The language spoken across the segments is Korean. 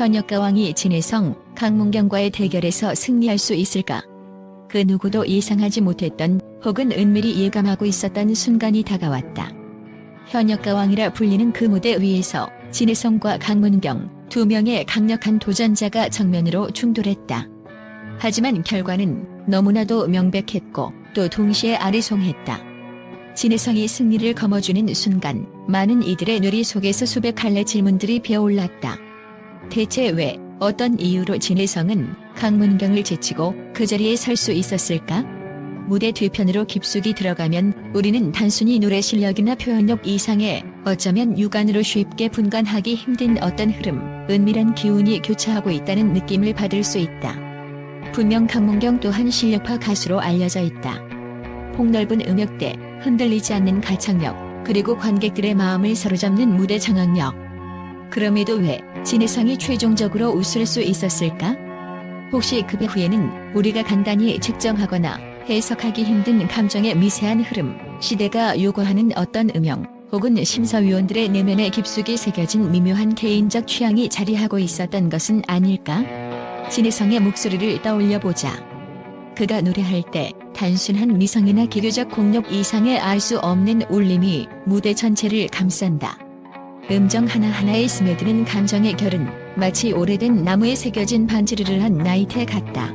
현역가 왕이 진해성, 강문경과의 대결에서 승리할 수 있을까? 그 누구도 예상하지 못했던 혹은 은밀히 예감하고 있었던 순간이 다가왔다. 현역가 왕이라 불리는 그 무대 위에서 진해성과 강문경 두 명의 강력한 도전자가 정면으로 충돌했다. 하지만 결과는 너무나도 명백했고 또 동시에 아리송했다. 진해성이 승리를 거머쥐는 순간 많은 이들의 뇌리 속에서 수백 갈래 질문들이 피어올랐다. 대체 왜 어떤 이유로 진해성은 강문경을 제치고 그 자리에 설 수 있었을까? 무대 뒤편으로 깊숙이 들어가면 우리는 단순히 노래 실력이나 표현력 이상의 어쩌면 육안으로 쉽게 분간하기 힘든 어떤 흐름, 은밀한 기운이 교차하고 있다는 느낌을 받을 수 있다. 분명 강문경 또한 실력파 가수로 알려져 있다. 폭넓은 음역대, 흔들리지 않는 가창력, 그리고 관객들의 마음을 사로잡는 무대 장악력. 그럼에도 왜 진해성이 최종적으로 웃을 수 있었을까? 혹시 그 배후에는 우리가 간단히 측정하거나 해석하기 힘든 감정의 미세한 흐름, 시대가 요구하는 어떤 음영, 혹은 심사위원들의 내면에 깊숙이 새겨진 미묘한 개인적 취향이 자리하고 있었던 것은 아닐까? 진해성의 목소리를 떠올려 보자. 그가 노래할 때 단순한 미성이나 기교적 공력 이상의 알 수 없는 울림이 무대 전체를 감싼다. 음정 하나하나에 스며드는 감정의 결은 마치 오래된 나무에 새겨진 반지르르한 나이테 같다.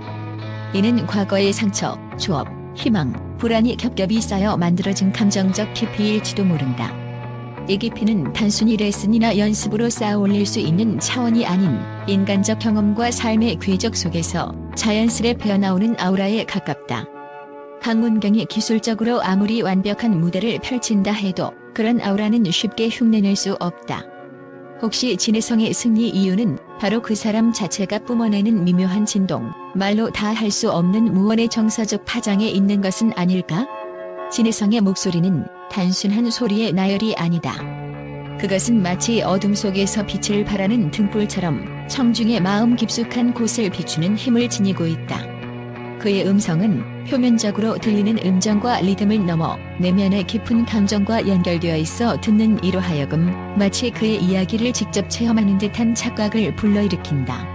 이는 과거의 상처, 추억, 희망, 불안이 겹겹이 쌓여 만들어진 감정적 깊이일지도 모른다. 이 깊이는 단순히 레슨이나 연습으로 쌓아 올릴 수 있는 차원이 아닌 인간적 경험과 삶의 궤적 속에서 자연스레 배어나오는 아우라에 가깝다. 강문경이 기술적으로 아무리 완벽한 무대를 펼친다 해도 그런 아우라는 쉽게 흉내낼 수 없다. 혹시 진해성의 승리 이유는 바로 그 사람 자체가 뿜어내는 미묘한 진동, 말로 다 할 수 없는 무언의 정서적 파장에 있는 것은 아닐까? 진해성의 목소리는 단순한 소리의 나열이 아니다. 그것은 마치 어둠 속에서 빛을 발하는 등불처럼 청중의 마음 깊숙한 곳을 비추는 힘을 지니고 있다. 그의 음성은 표면적으로 들리는 음정과 리듬을 넘어 내면의 깊은 감정과 연결되어 있어 듣는 이로 하여금 마치 그의 이야기를 직접 체험하는 듯한 착각을 불러일으킨다.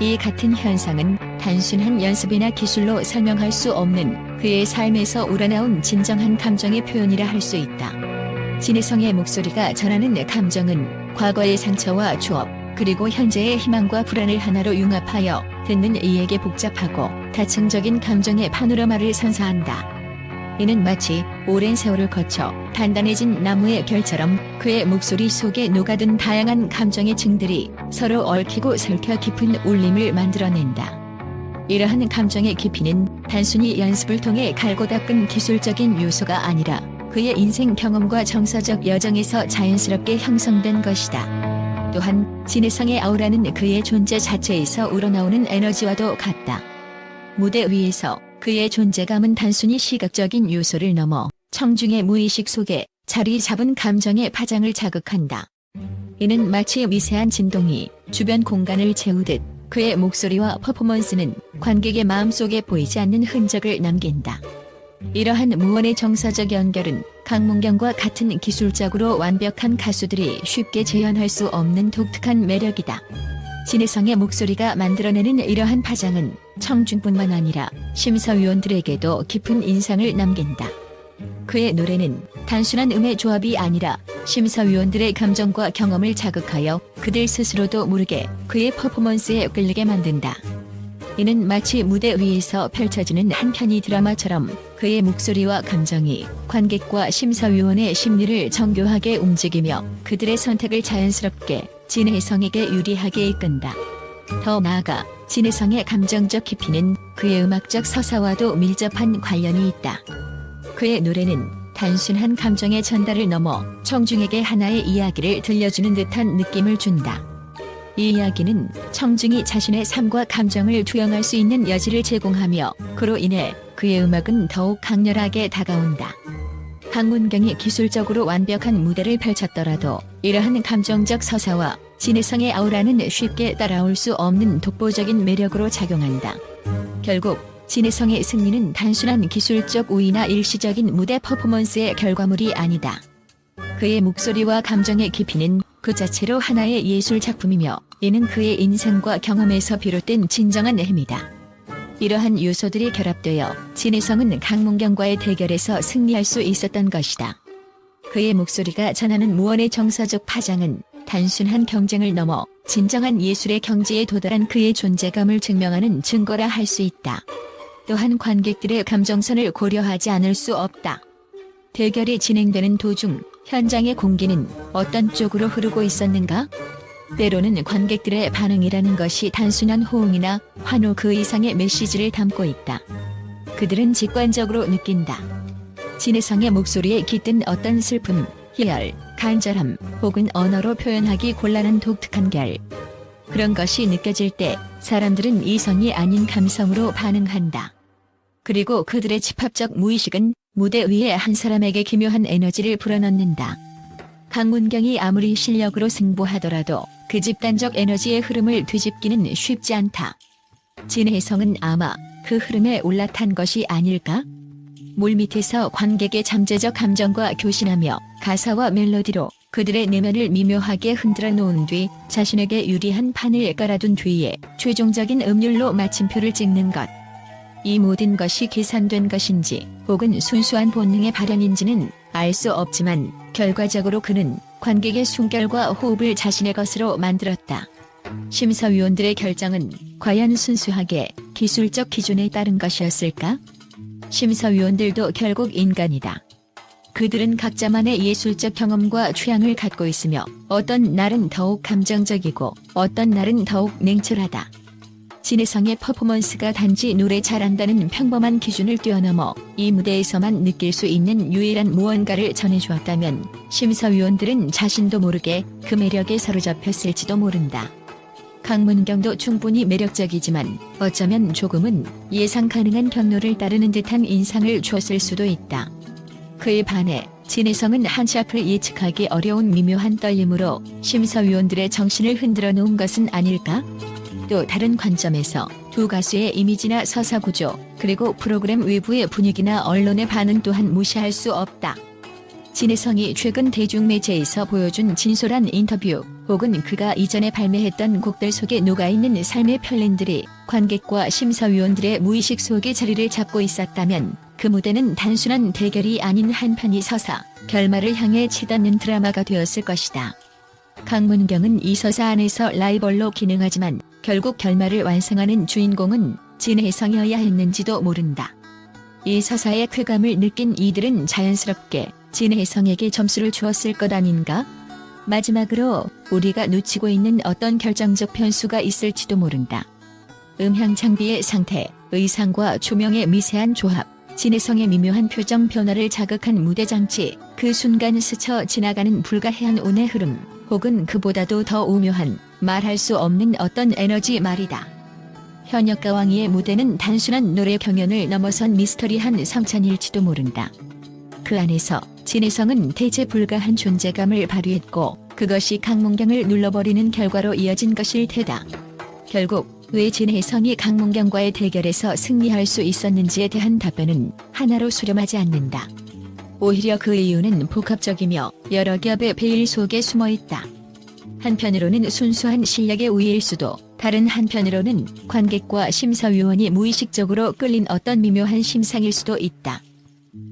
이 같은 현상은 단순한 연습이나 기술로 설명할 수 없는 그의 삶에서 우러나온 진정한 감정의 표현이라 할 수 있다. 진해성의 목소리가 전하는 감정은 과거의 상처와 추억, 그리고 현재의 희망과 불안을 하나로 융합하여 듣는 이에게 복잡하고 다층적인 감정의 파노라마를 선사한다. 이는 마치 오랜 세월을 거쳐 단단해진 나무의 결처럼 그의 목소리 속에 녹아든 다양한 감정의 층들이 서로 얽히고 설켜 깊은 울림을 만들어낸다. 이러한 감정의 깊이는 단순히 연습을 통해 갈고 닦은 기술적인 요소가 아니라 그의 인생 경험과 정서적 여정에서 자연스럽게 형성된 것이다. 또한 진해성의 아우라는 그의 존재 자체에서 우러나오는 에너지와도 같다. 무대 위에서 그의 존재감은 단순히 시각적인 요소를 넘어 청중의 무의식 속에 자리 잡은 감정의 파장을 자극한다. 이는 마치 미세한 진동이 주변 공간을 채우듯 그의 목소리와 퍼포먼스는 관객의 마음속에 보이지 않는 흔적을 남긴다. 이러한 무언의 정서적 연결은 강문경과 같은 기술적으로 완벽한 가수들이 쉽게 재현할 수 없는 독특한 매력이다. 진해성의 목소리가 만들어내는 이러한 파장은 청중뿐만 아니라 심사위원들에게도 깊은 인상을 남긴다. 그의 노래는 단순한 음의 조합이 아니라 심사위원들의 감정과 경험을 자극하여 그들 스스로도 모르게 그의 퍼포먼스에 끌리게 만든다. 이는 마치 무대 위에서 펼쳐지는 한 편의 드라마처럼 그의 목소리와 감정이 관객과 심사위원의 심리를 정교하게 움직이며 그들의 선택을 자연스럽게 진해성에게 유리하게 이끈다. 더 나아가 진해성의 감정적 깊이는 그의 음악적 서사와도 밀접한 관련이 있다. 그의 노래는 단순한 감정의 전달을 넘어 청중에게 하나의 이야기를 들려주는 듯한 느낌을 준다. 이 이야기는 청중이 자신의 삶과 감정을 투영할 수 있는 여지를 제공하며 그로 인해 그의 음악은 더욱 강렬하게 다가온다. 강문경이 기술적으로 완벽한 무대를 펼쳤더라도 이러한 감정적 서사와 진해성의 아우라는 쉽게 따라올 수 없는 독보적인 매력으로 작용한다. 결국 진해성의 승리는 단순한 기술적 우위나 일시적인 무대 퍼포먼스의 결과물이 아니다. 그의 목소리와 감정의 깊이는 그 자체로 하나의 예술 작품이며 이는 그의 인생과 경험에서 비롯된 진정한 힘이다. 이러한 요소들이 결합되어 진해성은 강문경과의 대결에서 승리할 수 있었던 것이다. 그의 목소리가 전하는 무언의 정서적 파장은 단순한 경쟁을 넘어 진정한 예술의 경지에 도달한 그의 존재감을 증명하는 증거라 할 수 있다. 또한 관객들의 감정선을 고려하지 않을 수 없다. 대결이 진행되는 도중 현장의 공기는 어떤 쪽으로 흐르고 있었는가? 때로는 관객들의 반응이라는 것이 단순한 호응이나 환호 그 이상의 메시지를 담고 있다. 그들은 직관적으로 느낀다. 진해성의 목소리에 깃든 어떤 슬픔, 희열, 간절함, 혹은 언어로 표현하기 곤란한 독특한 결. 그런 것이 느껴질 때 사람들은 이성이 아닌 감성으로 반응한다. 그리고 그들의 집합적 무의식은 무대 위에 한 사람에게 기묘한 에너지를 불어넣는다. 강문경이 아무리 실력으로 승부하더라도 그 집단적 에너지의 흐름을 뒤집기는 쉽지 않다. 진혜성은 아마 그 흐름에 올라탄 것이 아닐까? 물밑에서 관객의 잠재적 감정과 교신하며 가사와 멜로디로 그들의 내면을 미묘하게 흔들어 놓은 뒤 자신에게 유리한 판을 깔아둔 뒤에 최종적인 음률로 마침표를 찍는 것. 이 모든 것이 계산된 것인지 혹은 순수한 본능의 발현인지는 알 수 없지만 결과적으로 그는 관객의 숨결과 호흡을 자신의 것으로 만들었다. 심사위원들의 결정은 과연 순수하게 기술적 기준에 따른 것이었을까? 심사위원들도 결국 인간이다. 그들은 각자만의 예술적 경험과 취향을 갖고 있으며 어떤 날은 더욱 감정적이고 어떤 날은 더욱 냉철하다. 진해성의 퍼포먼스가 단지 노래 잘한다는 평범한 기준을 뛰어넘어 이 무대에서만 느낄 수 있는 유일한 무언가를 전해주었다면 심사위원들은 자신도 모르게 그 매력에 사로잡혔을지도 모른다. 강문경도 충분히 매력적이지만 어쩌면 조금은 예상 가능한 경로를 따르는 듯한 인상을 줬을 수도 있다. 그에 반해 진해성은 한치 앞을 예측하기 어려운 미묘한 떨림으로 심사위원들의 정신을 흔들어 놓은 것은 아닐까? 또 다른 관점에서 두 가수의 이미지나 서사 구조, 그리고 프로그램 외부의 분위기나 언론의 반응 또한 무시할 수 없다. 진해성이 최근 대중매체에서 보여준 진솔한 인터뷰, 혹은 그가 이전에 발매했던 곡들 속에 녹아있는 삶의 편린들이 관객과 심사위원들의 무의식 속에 자리를 잡고 있었다면 그 무대는 단순한 대결이 아닌 한편이 서사, 결말을 향해 치닫는 드라마가 되었을 것이다. 강문경은 이 서사 안에서 라이벌로 기능하지만 결국 결말을 완성하는 주인공은 진혜성이어야 했는지도 모른다. 이 서사의 쾌감을 느낀 이들은 자연스럽게 진혜성에게 점수를 주었을 것 아닌가? 마지막으로 우리가 놓치고 있는 어떤 결정적 변수가 있을지도 모른다. 음향 장비의 상태, 의상과 조명의 미세한 조합, 진혜성의 미묘한 표정 변화를 자극한 무대 장치, 그 순간 스쳐 지나가는 불가해한 운의 흐름, 혹은 그보다도 더 오묘한 말할 수 없는 어떤 에너지 말이다. 현역 가 왕이의 무대는 단순한 노래 경연을 넘어선 미스터리한 성찬일지도 모른다. 그 안에서 진혜성은 대체 불가한 존재감을 발휘했고 그것이 강문경을 눌러버리는 결과로 이어진 것일 테다. 결국 왜 진혜성이 강문경과의 대결에서 승리할 수 있었는지에 대한 답변은 하나로 수렴하지 않는다. 오히려 그 이유는 복합적이며 여러 겹의 베일 속에 숨어 있다. 한편으로는 순수한 실력의 우위일 수도, 다른 한편으로는 관객과 심사위원이 무의식적으로 끌린 어떤 미묘한 심상일 수도 있다.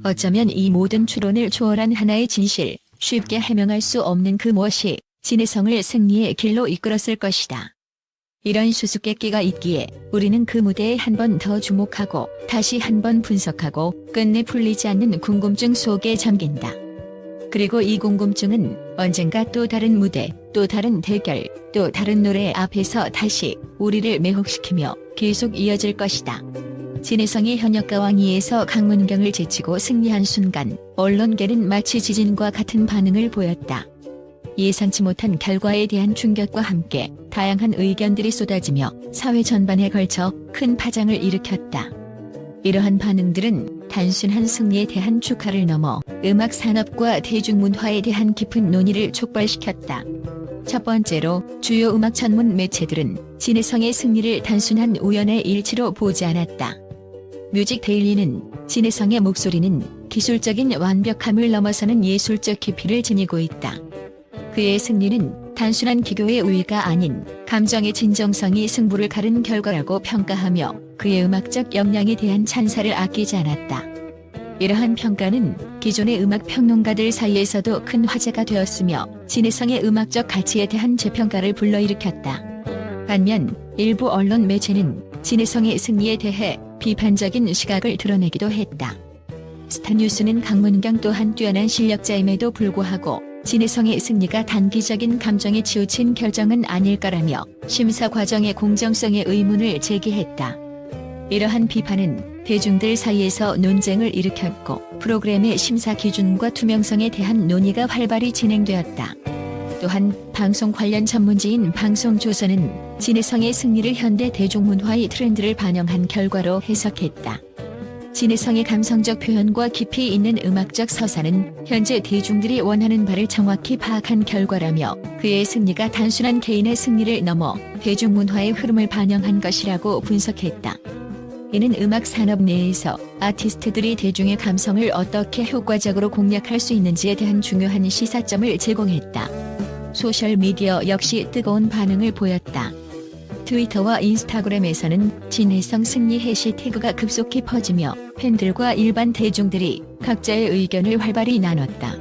어쩌면 이 모든 추론을 초월한 하나의 진실, 쉽게 해명할 수 없는 그 무엇이 진해성을 승리의 길로 이끌었을 것이다. 이런 수수께끼가 있기에 우리는 그 무대에 한 번 더 주목하고 다시 한 번 분석하고 끝내 풀리지 않는 궁금증 속에 잠긴다. 그리고 이 궁금증은 언젠가 또 다른 무대, 또 다른 대결, 또 다른 노래 앞에서 다시 우리를 매혹시키며 계속 이어질 것이다. 진해성이 현역가 왕위에서 강문경을 제치고 승리한 순간 언론계는 마치 지진과 같은 반응을 보였다. 예상치 못한 결과에 대한 충격과 함께 다양한 의견들이 쏟아지며 사회 전반에 걸쳐 큰 파장을 일으켰다. 이러한 반응들은 단순한 승리에 대한 축하를 넘어 음악 산업과 대중문화에 대한 깊은 논의를 촉발시켰다. 첫 번째로 주요 음악 전문 매체들은 진해성의 승리를 단순한 우연의 일치로 보지 않았다. 뮤직 데일리는 진해성의 목소리는 기술적인 완벽함을 넘어서는 예술적 깊이를 지니고 있다. 그의 승리는 단순한 기교의 우위가 아닌 감정의 진정성이 승부를 가른 결과라고 평가하며 그의 음악적 역량에 대한 찬사를 아끼지 않았다. 이러한 평가는 기존의 음악 평론가들 사이에서도 큰 화제가 되었으며 진해성의 음악적 가치에 대한 재평가를 불러일으켰다. 반면 일부 언론 매체는 진해성의 승리에 대해 비판적인 시각을 드러내기도 했다. 스타뉴스는 강문경 또한 뛰어난 실력자임에도 불구하고 진해성의 승리가 단기적인 감정에 치우친 결정은 아닐까라며 심사 과정의 공정성에 의문을 제기했다. 이러한 비판은 대중들 사이에서 논쟁을 일으켰고 프로그램의 심사 기준과 투명성에 대한 논의가 활발히 진행되었다. 또한 방송 관련 전문지인 방송조선은 진해성의 승리를 현대 대중문화의 트렌드를 반영한 결과로 해석했다. 진해성의 감성적 표현과 깊이 있는 음악적 서사는 현재 대중들이 원하는 바를 정확히 파악한 결과라며 그의 승리가 단순한 개인의 승리를 넘어 대중문화의 흐름을 반영한 것이라고 분석했다. 이는 음악 산업 내에서 아티스트들이 대중의 감성을 어떻게 효과적으로 공략할 수 있는지에 대한 중요한 시사점을 제공했다. 소셜미디어 역시 뜨거운 반응을 보였다. 트위터와 인스타그램에서는 진해성 승리 해시태그가 급속히 퍼지며 팬들과 일반 대중들이 각자의 의견을 활발히 나눴다.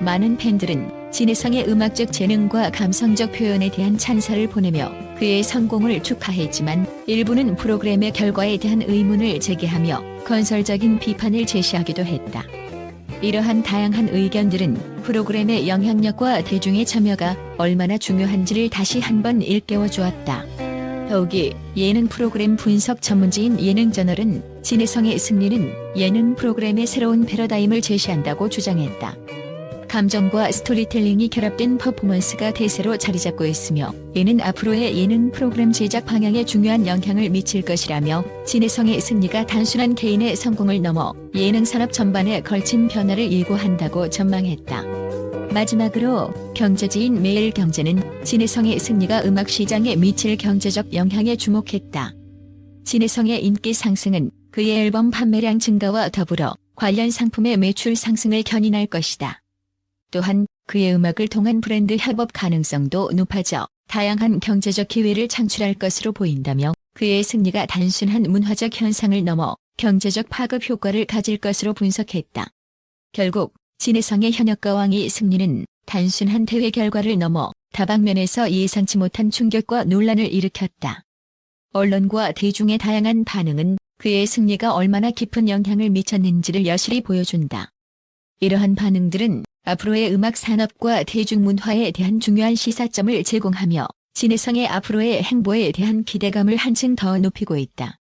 많은 팬들은 진해성의 음악적 재능과 감성적 표현에 대한 찬사를 보내며 그의 성공을 축하했지만 일부는 프로그램의 결과에 대한 의문을 제기하며 건설적인 비판을 제시하기도 했다. 이러한 다양한 의견들은 프로그램의 영향력과 대중의 참여가 얼마나 중요한지를 다시 한번 일깨워 주었다. 더욱이 예능 프로그램 분석 전문지인 예능저널은 진해성의 승리는 예능 프로그램의 새로운 패러다임을 제시한다고 주장했다. 감정과 스토리텔링이 결합된 퍼포먼스가 대세로 자리 잡고 있으며 이는 앞으로의 예능 프로그램 제작 방향에 중요한 영향을 미칠 것이라며 진해성의 승리가 단순한 개인의 성공을 넘어 예능 산업 전반에 걸친 변화를 예고한다고 전망했다. 마지막으로 경제지인 매일경제는 진해성의 승리가 음악 시장에 미칠 경제적 영향에 주목했다. 진해성의 인기 상승은 그의 앨범 판매량 증가와 더불어 관련 상품의 매출 상승을 견인할 것이다. 또한 그의 음악을 통한 브랜드 협업 가능성도 높아져 다양한 경제적 기회를 창출할 것으로 보인다며 그의 승리가 단순한 문화적 현상을 넘어 경제적 파급 효과를 가질 것으로 분석했다. 결국 진해성의 현역가왕의 승리는 단순한 대회 결과를 넘어 다방면에서 예상치 못한 충격과 논란을 일으켰다. 언론과 대중의 다양한 반응은 그의 승리가 얼마나 깊은 영향을 미쳤는지를 여실히 보여준다. 이러한 반응들은 앞으로의 음악 산업과 대중문화에 대한 중요한 시사점을 제공하며 진해성의 앞으로의 행보에 대한 기대감을 한층 더 높이고 있다.